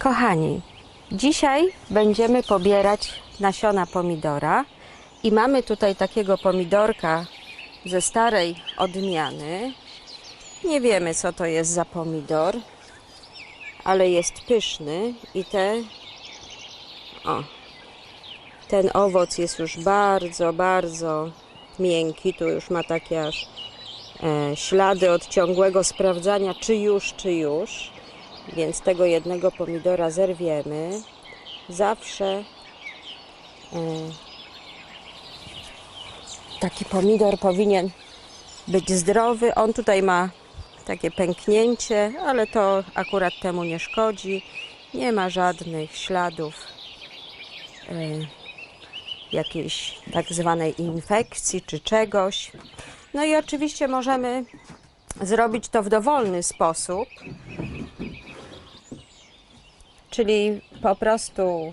Kochani, dzisiaj będziemy pobierać nasiona pomidora i mamy tutaj takiego pomidorka ze starej odmiany. Nie wiemy, co to jest za pomidor, ale jest pyszny i te. O, ten owoc jest już bardzo, bardzo miękki. Tu już ma takie aż e, ślady od ciągłego sprawdzania, czy już, czy już. Więc tego jednego pomidora zerwiemy. Zawsze e, taki pomidor powinien być zdrowy. On tutaj ma takie pęknięcie, ale to akurat temu nie szkodzi. Nie ma żadnych śladów e, jakiejś tak zwanej infekcji czy czegoś. No i oczywiście możemy zrobić to w dowolny sposób, czyli po prostu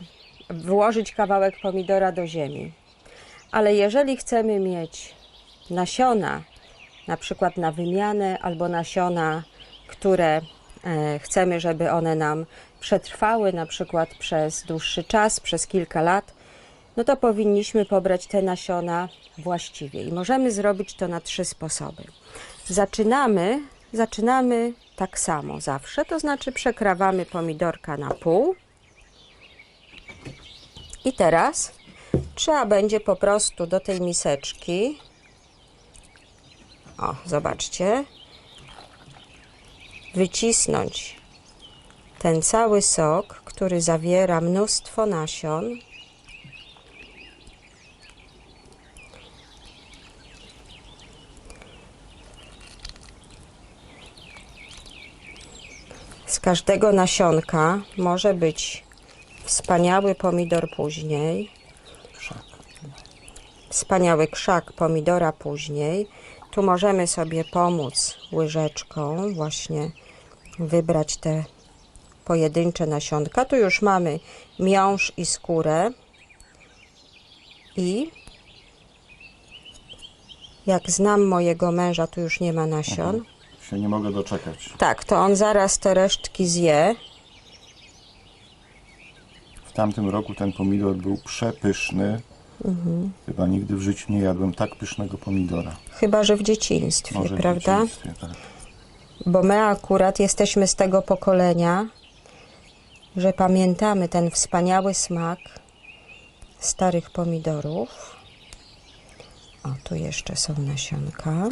włożyć kawałek pomidora do ziemi. Ale jeżeli chcemy mieć nasiona, na przykład na wymianę, albo nasiona, które e, chcemy, żeby one nam przetrwały, na przykład przez dłuższy czas, przez kilka lat, no to powinniśmy pobrać te nasiona właściwie. I możemy zrobić to na trzy sposoby. Zaczynamy, zaczynamy tak samo zawsze, to znaczy przekrawamy pomidorka na pół. I teraz trzeba będzie po prostu do tej miseczki, o, zobaczcie, wycisnąć ten cały sok, który zawiera mnóstwo nasion. Z każdego nasionka może być wspaniały pomidor później. Wspaniały krzak pomidora później. Tu możemy sobie pomóc łyżeczką, właśnie wybrać te pojedyncze nasionka. Tu już mamy miąższ i skórę. I jak znam mojego męża, tu już nie ma nasion. Się nie mogę doczekać. Tak, to on zaraz te resztki zje. W tamtym roku ten pomidor był przepyszny. Mhm. Chyba nigdy w życiu nie jadłem tak pysznego pomidora. Chyba, że w dzieciństwie, Może w prawda? dzieciństwie, tak. Bo my akurat jesteśmy z tego pokolenia, że pamiętamy ten wspaniały smak starych pomidorów. O, tu jeszcze są nasionka.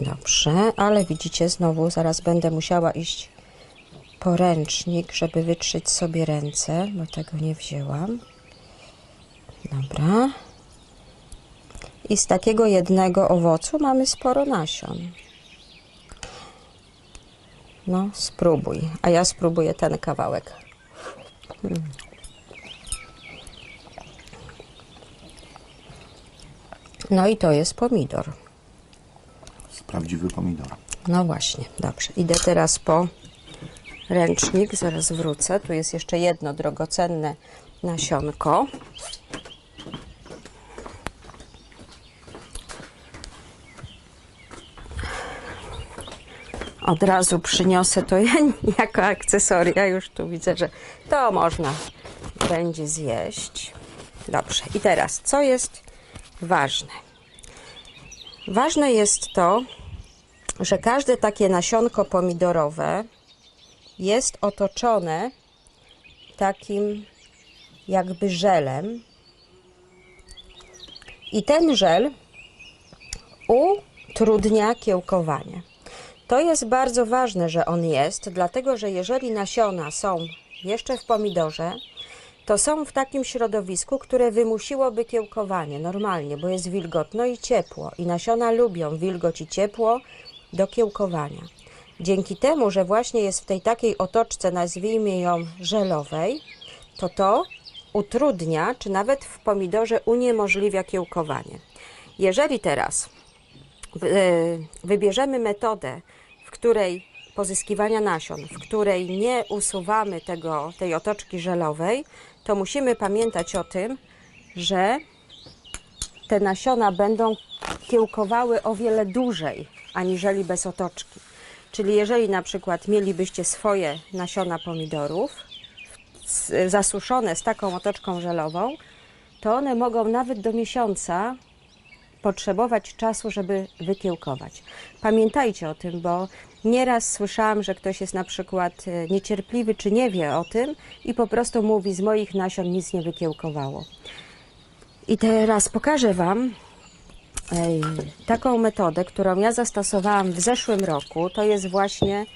Dobrze, ale widzicie, znowu zaraz będę musiała iść po ręcznik, żeby wytrzeć sobie ręce, bo tego nie wzięłam. Dobra. I z takiego jednego owocu mamy sporo nasion. No, spróbuj. A ja spróbuję ten kawałek. Hmm. No i to jest pomidor. Prawdziwy pomidor. No właśnie, dobrze. Idę teraz po ręcznik, zaraz wrócę. Tu jest jeszcze jedno drogocenne nasionko. Od razu przyniosę to ja jako akcesoria. Już tu widzę, że to można będzie zjeść. Dobrze. I teraz, co jest ważne? Ważne jest to, że każde takie nasionko pomidorowe jest otoczone takim jakby żelem. I ten żel utrudnia kiełkowanie. To jest bardzo ważne, że on jest, dlatego że jeżeli nasiona są jeszcze w pomidorze, to są w takim środowisku, które wymusiłoby kiełkowanie normalnie, bo jest wilgotno i ciepło. I nasiona lubią wilgoć i ciepło do kiełkowania. Dzięki temu, że właśnie jest w tej takiej otoczce, nazwijmy ją żelowej, to to utrudnia, czy nawet w pomidorze uniemożliwia kiełkowanie. Jeżeli teraz e, wybierzemy metodę, której pozyskiwania nasion, w której nie usuwamy tego, tej otoczki żelowej, to musimy pamiętać o tym, że te nasiona będą kiełkowały o wiele dłużej, aniżeli bez otoczki. Czyli jeżeli na przykład mielibyście swoje nasiona pomidorów zasuszone z taką otoczką żelową, to one mogą nawet do miesiąca potrzebować czasu, żeby wykiełkować. Pamiętajcie o tym, bo nieraz słyszałam, że ktoś jest na przykład e, niecierpliwy czy nie wie o tym i po prostu mówi, z moich nasion nic nie wykiełkowało. I teraz pokażę Wam taką metodę, którą ja zastosowałam w zeszłym roku. To jest właśnie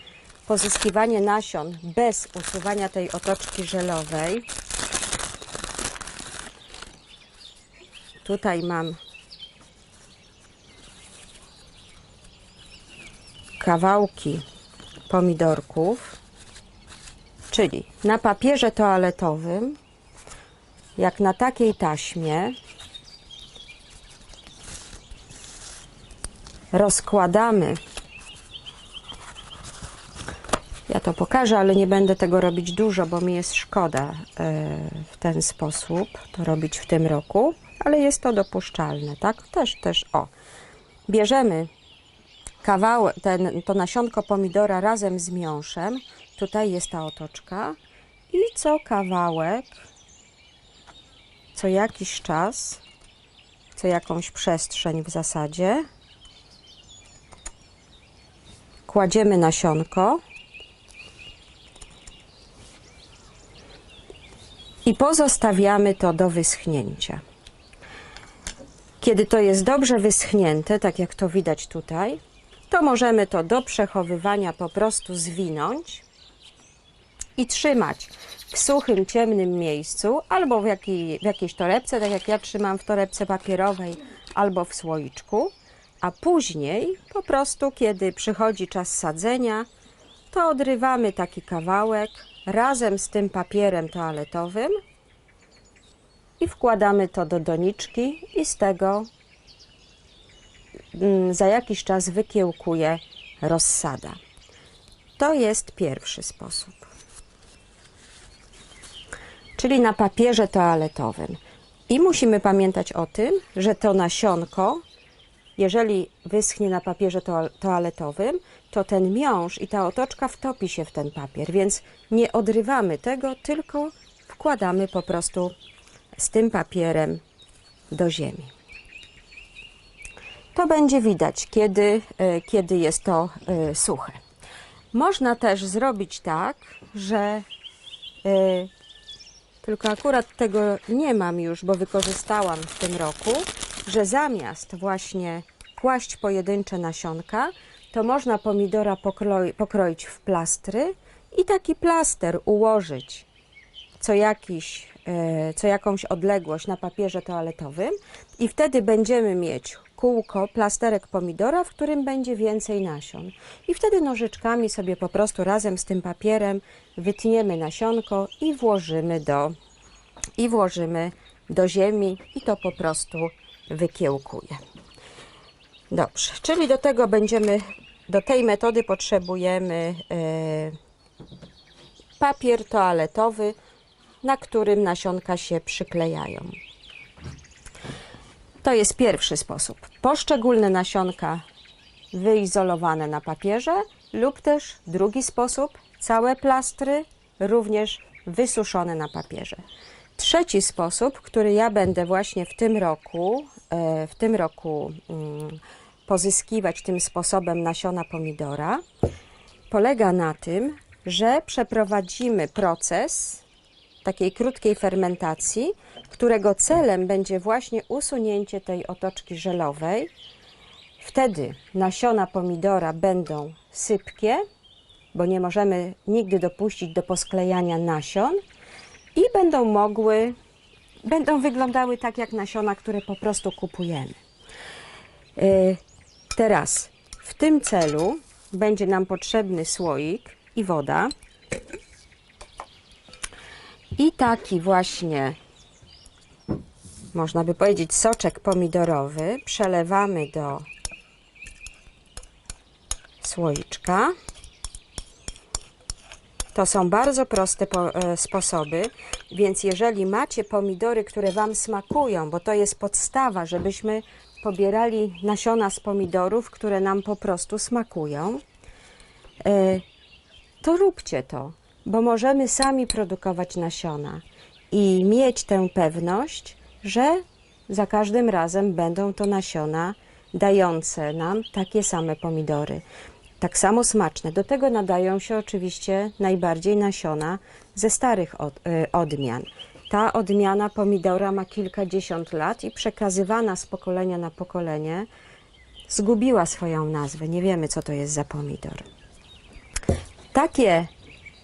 pozyskiwanie nasion bez usuwania tej otoczki żelowej. Tutaj mam kawałki pomidorków, czyli na papierze toaletowym, jak na takiej taśmie, rozkładamy. Ja to pokażę, ale nie będę tego robić dużo, bo mi jest szkoda e, w ten sposób to robić w tym roku, ale jest to dopuszczalne, tak? Też, też, o. Bierzemy kawałek, ten, to nasionko pomidora razem z miąższem. Tutaj jest ta otoczka. I co kawałek, co jakiś czas, co jakąś przestrzeń w zasadzie, kładziemy nasionko i pozostawiamy to do wyschnięcia. Kiedy to jest dobrze wyschnięte, tak jak to widać tutaj, to możemy to do przechowywania po prostu zwinąć i trzymać w suchym, ciemnym miejscu albo w, jakiej, w jakiejś torebce, tak jak ja trzymam w torebce papierowej, albo w słoiczku, a później po prostu, kiedy przychodzi czas sadzenia, to odrywamy taki kawałek razem z tym papierem toaletowym i wkładamy to do doniczki i z tego za jakiś czas wykiełkuje rozsada. To jest pierwszy sposób. Czyli na papierze toaletowym. I musimy pamiętać o tym, że to nasionko, jeżeli wyschnie na papierze toal- toaletowym, to ten miąższ i ta otoczka wtopi się w ten papier, więc nie odrywamy tego, tylko wkładamy po prostu z tym papierem do ziemi. To będzie widać, kiedy, e, kiedy jest to e, suche. Można też zrobić tak, że e, tylko akurat tego nie mam już, bo wykorzystałam w tym roku, że zamiast właśnie kłaść pojedyncze nasionka, to można pomidora pokroi, pokroić w plastry i taki plaster ułożyć co, jakiś, co jakąś odległość na papierze toaletowym i wtedy będziemy mieć kółko, plasterek pomidora, w którym będzie więcej nasion. I wtedy nożyczkami sobie po prostu razem z tym papierem wytniemy nasionko i włożymy do, i włożymy do ziemi i to po prostu wykiełkuje. Dobrze, czyli do tego będziemy, do tej metody potrzebujemy e, papier toaletowy, na którym nasionka się przyklejają. To jest pierwszy sposób. Poszczególne nasionka wyizolowane na papierze lub też drugi sposób, całe plastry również wysuszone na papierze. Trzeci sposób, który ja będę właśnie w tym roku, e, w tym roku mm, pozyskiwać tym sposobem nasiona pomidora, polega na tym, że przeprowadzimy proces takiej krótkiej fermentacji, którego celem będzie właśnie usunięcie tej otoczki żelowej. Wtedy nasiona pomidora będą sypkie, bo nie możemy nigdy dopuścić do posklejania nasion i będą mogły, będą wyglądały tak jak nasiona, które po prostu kupujemy. Y, Teraz w tym celu będzie nam potrzebny słoik i woda. I taki właśnie można by powiedzieć, soczek pomidorowy przelewamy do słoiczka. To są bardzo proste po, e, sposoby, więc jeżeli macie pomidory, które Wam smakują, bo to jest podstawa, żebyśmy pobierali nasiona z pomidorów, które nam po prostu smakują, e, to róbcie to, bo możemy sami produkować nasiona i mieć tę pewność, że za każdym razem będą to nasiona dające nam takie same pomidory. Tak samo smaczne. Do tego nadają się oczywiście najbardziej nasiona ze starych od, y, odmian. Ta odmiana pomidora ma kilkadziesiąt lat i przekazywana z pokolenia na pokolenie zgubiła swoją nazwę. Nie wiemy, co to jest za pomidor. Takie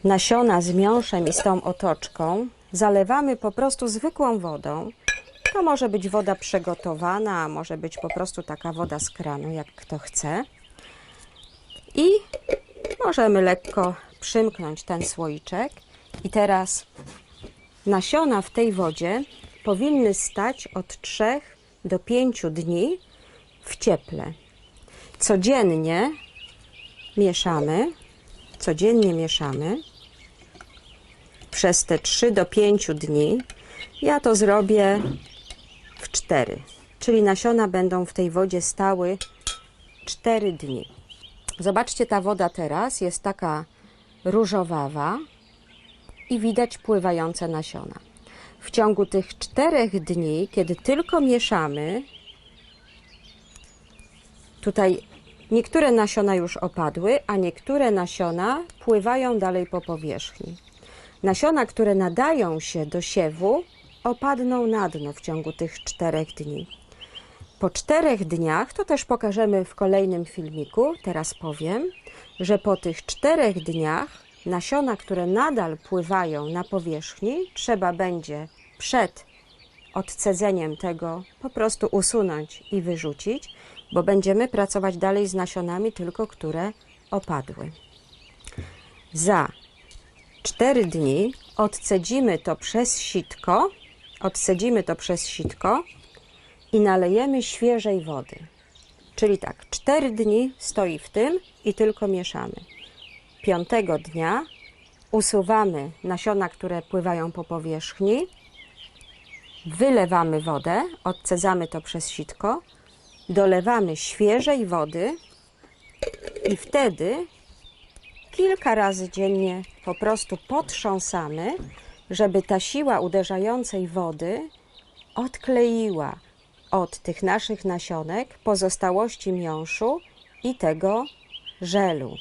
nasiona z miąższem i z tą otoczką zalewamy po prostu zwykłą wodą. To może być woda przygotowana, a może być po prostu taka woda z kranu, jak kto chce. I możemy lekko przymknąć ten słoiczek. I teraz nasiona w tej wodzie powinny stać od 3 do 5 dni w cieple. Codziennie mieszamy, codziennie mieszamy przez te 3 do 5 dni. Ja to zrobię w 4, czyli nasiona będą w tej wodzie stały 4 dni. Zobaczcie, ta woda teraz jest taka różowawa i widać pływające nasiona. W ciągu tych czterech dni, kiedy tylko mieszamy, tutaj niektóre nasiona już opadły, a niektóre nasiona pływają dalej po powierzchni. Nasiona, które nadają się do siewu, opadną na dno w ciągu tych czterech dni. Po czterech dniach, to też pokażemy w kolejnym filmiku, teraz powiem, że po tych czterech dniach nasiona, które nadal pływają na powierzchni, trzeba będzie przed odcedzeniem tego po prostu usunąć i wyrzucić, bo będziemy pracować dalej z nasionami, tylko które opadły. Za 4 dni odcedzimy to przez sitko, odcedzimy to przez sitko i nalejemy świeżej wody. Czyli tak, 4 dni stoi w tym i tylko mieszamy. Piątego dnia usuwamy nasiona, które pływają po powierzchni, wylewamy wodę, odcedzamy to przez sitko, dolewamy świeżej wody i wtedy kilka razy dziennie po prostu potrząsamy, żeby ta siła uderzającej wody odkleiła od tych naszych nasionek pozostałości miąższu i tego żelu.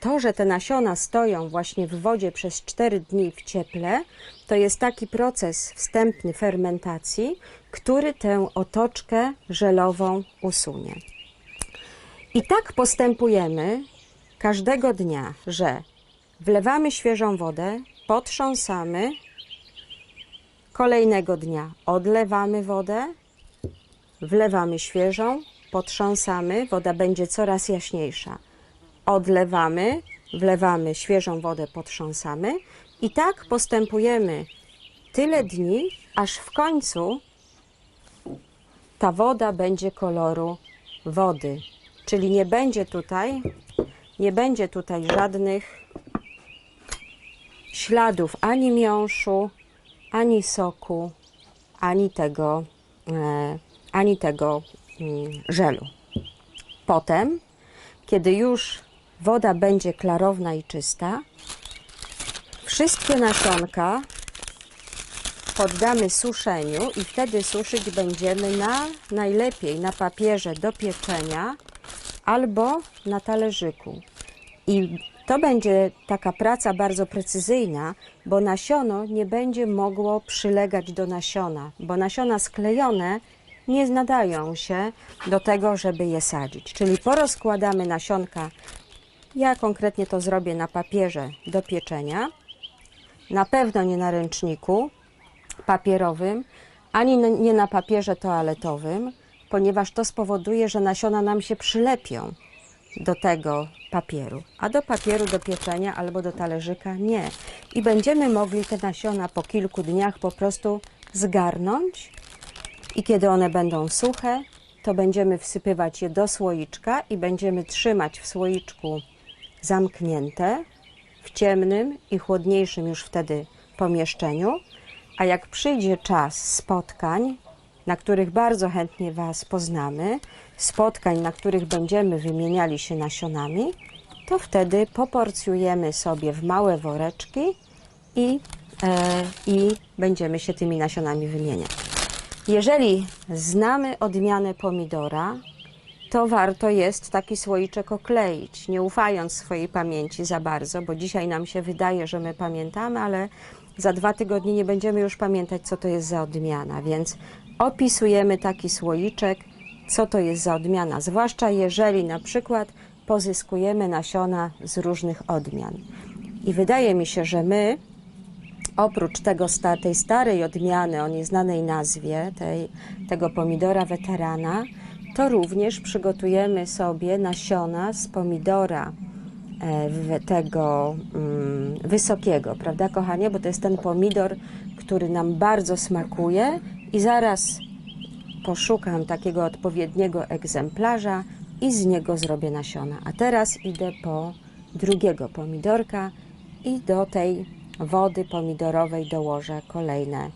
To, że te nasiona stoją właśnie w wodzie przez 4 dni w cieple, to jest taki proces wstępny fermentacji, który tę otoczkę żelową usunie. I tak postępujemy każdego dnia, że wlewamy świeżą wodę, potrząsamy, kolejnego dnia odlewamy wodę, wlewamy świeżą, potrząsamy, woda będzie coraz jaśniejsza. Odlewamy, wlewamy świeżą wodę, potrząsamy i tak postępujemy tyle dni, aż w końcu ta woda będzie koloru wody. Czyli nie będzie tutaj, nie będzie tutaj żadnych śladów ani miąższu, ani soku, ani tego, e, ani tego mm, żelu. Potem, kiedy już woda będzie klarowna i czysta, wszystkie nasionka poddamy suszeniu i wtedy suszyć będziemy na najlepiej na papierze do pieczenia albo na talerzyku. I to będzie taka praca bardzo precyzyjna, bo nasiono nie będzie mogło przylegać do nasiona, bo nasiona sklejone nie nadają się do tego, żeby je sadzić. Czyli porozkładamy nasionka, ja konkretnie to zrobię na papierze do pieczenia, na pewno nie na ręczniku papierowym, ani nie na papierze toaletowym, ponieważ to spowoduje, że nasiona nam się przylepią do tego papieru, a do papieru do pieczenia albo do talerzyka nie. I będziemy mogli te nasiona po kilku dniach po prostu zgarnąć I kiedy one będą suche, to będziemy wsypywać je do słoiczka i będziemy trzymać w słoiczku zamknięte w ciemnym i chłodniejszym już wtedy pomieszczeniu. A jak przyjdzie czas spotkań, na których bardzo chętnie Was poznamy, spotkań, na których będziemy wymieniali się nasionami, to wtedy poporcjujemy sobie w małe woreczki i, e, i będziemy się tymi nasionami wymieniać. Jeżeli znamy odmianę pomidora, to warto jest taki słoiczek okleić, nie ufając swojej pamięci za bardzo, bo dzisiaj nam się wydaje, że my pamiętamy, ale za dwa tygodnie nie będziemy już pamiętać, co to jest za odmiana, więc opisujemy taki słoiczek, co to jest za odmiana, zwłaszcza jeżeli na przykład pozyskujemy nasiona z różnych odmian. I wydaje mi się, że my, oprócz tego, tej starej odmiany o nieznanej nazwie, tej, tego pomidora weterana, to również przygotujemy sobie nasiona z pomidora e, tego mm, wysokiego, prawda, kochanie? Bo to jest ten pomidor, który nam bardzo smakuje i zaraz poszukam takiego odpowiedniego egzemplarza i z niego zrobię nasiona. A teraz idę po drugiego pomidorka i do tej wody pomidorowej dołożę kolejne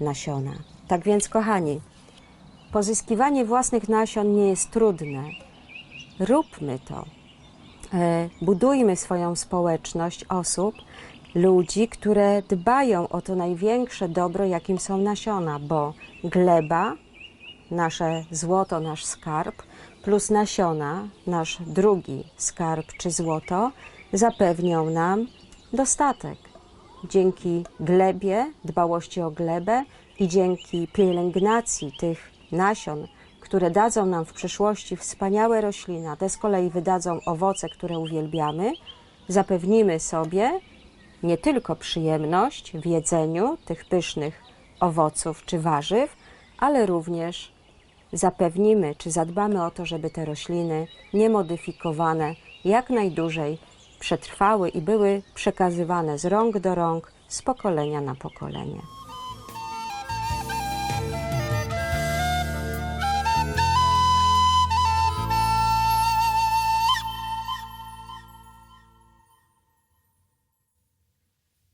nasiona. Tak więc, kochani, pozyskiwanie własnych nasion nie jest trudne. Róbmy to. E, Budujmy swoją społeczność osób, ludzi, które dbają o to największe dobro, jakim są nasiona, bo gleba, nasze złoto, nasz skarb, plus nasiona, nasz drugi skarb czy złoto, zapewnią nam dostatek. Dzięki glebie, dbałości o glebę i dzięki pielęgnacji tych nasion, które dadzą nam w przyszłości wspaniałe rośliny, a te z kolei wydadzą owoce, które uwielbiamy, zapewnimy sobie nie tylko przyjemność w jedzeniu tych pysznych owoców czy warzyw, ale również zapewnimy czy zadbamy o to, żeby te rośliny niemodyfikowane jak najdłużej przetrwały i były przekazywane z rąk do rąk, z pokolenia na pokolenie.